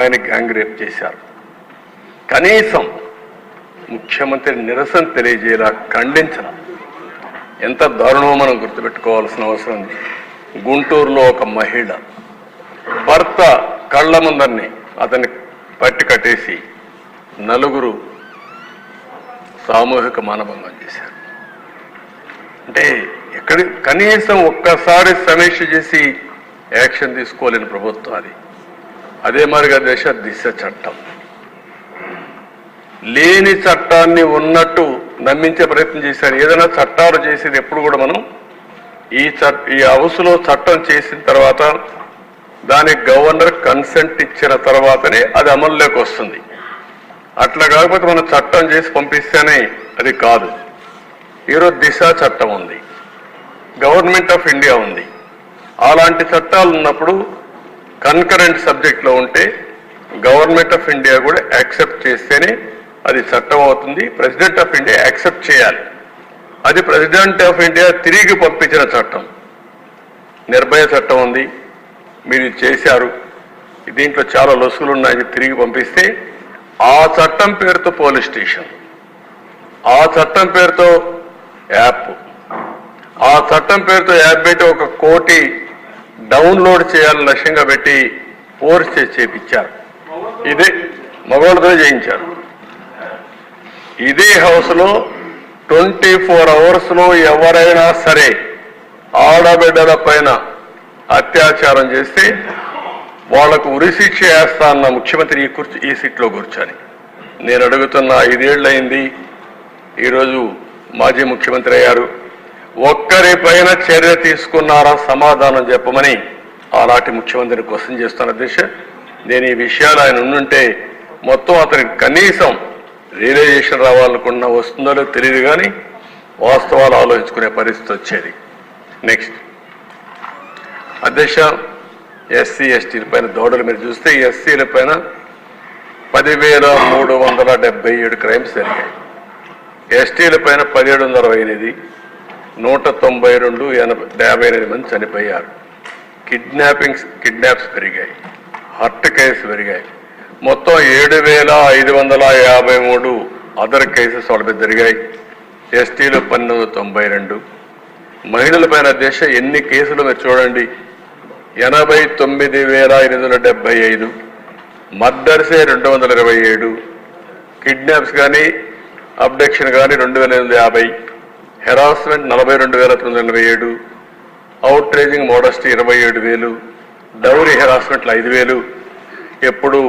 ఆయన gang rape చేశారు. కనీసం ముఖ్యమంత్రి నిరసన తెలియజేలా ఖండించిన ఎంత దారుణమో మనం గుర్తుపెట్టుకోవాల్సిన అవసరం ఉంది. గుంటూరులో ఒక మహిళ భర్త కళ్ళ ముందరిని అతన్ని పట్టి కట్టేసి నలుగురు సామూహిక మానభంగం చేశారు. అంటే ఎక్కడి కనీసం ఒక్కసారి సమీక్ష చేసి యాక్షన్ తీసుకోలేని ప్రభుత్వం అది. అదే మరిగా దేశ దిశ చట్టం. లేని చట్టాన్ని ఉన్నట్టు నమ్మించే ప్రయత్నం చేశారు. ఏదైనా చట్టాలు చేసేది ఎప్పుడు కూడా మనం ఈ చట్ ఈ హౌస్లో చట్టం చేసిన తర్వాత దానికి గవర్నర్ కన్సెంట్ ఇచ్చిన తర్వాతనే అది అమల్లోకి వస్తుంది. అట్లా కాకపోతే మనం చట్టం చేసి పంపిస్తేనే అది కాదు. ఈరోజు దిశ చట్టం ఉంది. గవర్నమెంట్ ఆఫ్ ఇండియా ఉంది. అలాంటి చట్టాలు ఉన్నప్పుడు కన్కరెంట్ సబ్జెక్ట్లో ఉంటే గవర్నమెంట్ ఆఫ్ ఇండియా కూడా యాక్సెప్ట్ చేస్తేనే అది చట్టం అవుతుంది. ప్రెసిడెంట్ ఆఫ్ ఇండియా యాక్సెప్ట్ చేయాలి. అది ప్రెసిడెంట్ ఆఫ్ ఇండియా తిరిగి పంపించిన చట్టం. నిర్భయ చట్టం ఉంది. మీరు చేశారు. దీంట్లో చాలా లొసుగులు ఉన్నాయి. తిరిగి పంపిస్తే ఆ చట్టం పేరుతో పోలీస్ స్టేషన్. ఆ చట్టం పేరుతో యాప్. ఆ చట్టం పేరుతో యాప్ పెట్టి ఒక కోటి డౌన్లోడ్ చేయాలని లక్ష్యంగా పెట్టి ఫోర్స్ చేసి చేపించారు. ఇదే మగవాళ్ళతో చేయించారు ఇదే హౌస్లో ట్వంటీ ఫోర్ అవర్స్లో ఎవరైనా సరే ఆడబిడ్డల పైన అత్యాచారం చేస్తే వాళ్ళకు ఉరిశిక్ష వేస్తా అన్న ముఖ్యమంత్రి ఈ కూర్చు ఈ సీట్లో కూర్చొని. నేను అడుగుతున్న ఐదేళ్ళయింది ఈరోజు మాజీ ముఖ్యమంత్రి అయ్యారు. ఒక్కరి పైన చర్య తీసుకున్నారా సమాధానం చెప్పమని ఆనాటి ముఖ్యమంత్రిని క్వశ్చన్ చేస్తున్న దిశ నేను ఈ విషయాలు ఆయన ఉండుంటే మొత్తం అతనికి కనీసం రియలైజేషన్ రావాలనుకున్నా వస్తుందో తెలియదు కానీ వాస్తవాలు ఆలోచించుకునే పరిస్థితి వచ్చేది. నెక్స్ట్ అధ్యక్ష ఎస్సీ ఎస్టీల పైన దౌడలు మీరు చూస్తే ఎస్సీల పైన పదివేల మూడు వందల డెబ్బై ఏడు క్రైమ్స్ జరిగాయి. ఎస్టీల పైన పదిహేడు వందల అరవై ఎనిమిది నూట తొంభై రెండు ఎనభై యాభై ఎనిమిది మంది చనిపోయారు. కిడ్నాపింగ్స్ కిడ్నాప్స్ పెరిగాయి. హర్ట్ కేసు పెరిగాయి. మొత్తం ఏడు వేల ఐదు వందల యాభై మూడు అదర్ కేసెస్ వాళ్ళ మీద జరిగాయి. ఎస్టీలు పన్నెండు తొంభై రెండు. మహిళల పైన దేశ ఎన్ని కేసులు మీరు చూడండి. ఎనభై తొమ్మిది వేల ఎనిమిది వందల డెబ్బై ఐదు. మర్డర్సే రెండు వందల ఇరవై ఏడు. కిడ్నాప్స్ కానీ అబ్డక్షన్ కానీ రెండు వేల ఎనిమిది యాభై. హెరాస్మెంట్ నలభై రెండు వేల తొమ్మిది వందల ఎనభై ఏడు అవుట్రేజింగ్ మోడస్టీ ఇరవై ఏడు వేలు డౌరీ హెరాస్మెంట్లు ఐదు వేలు. ఎప్పుడు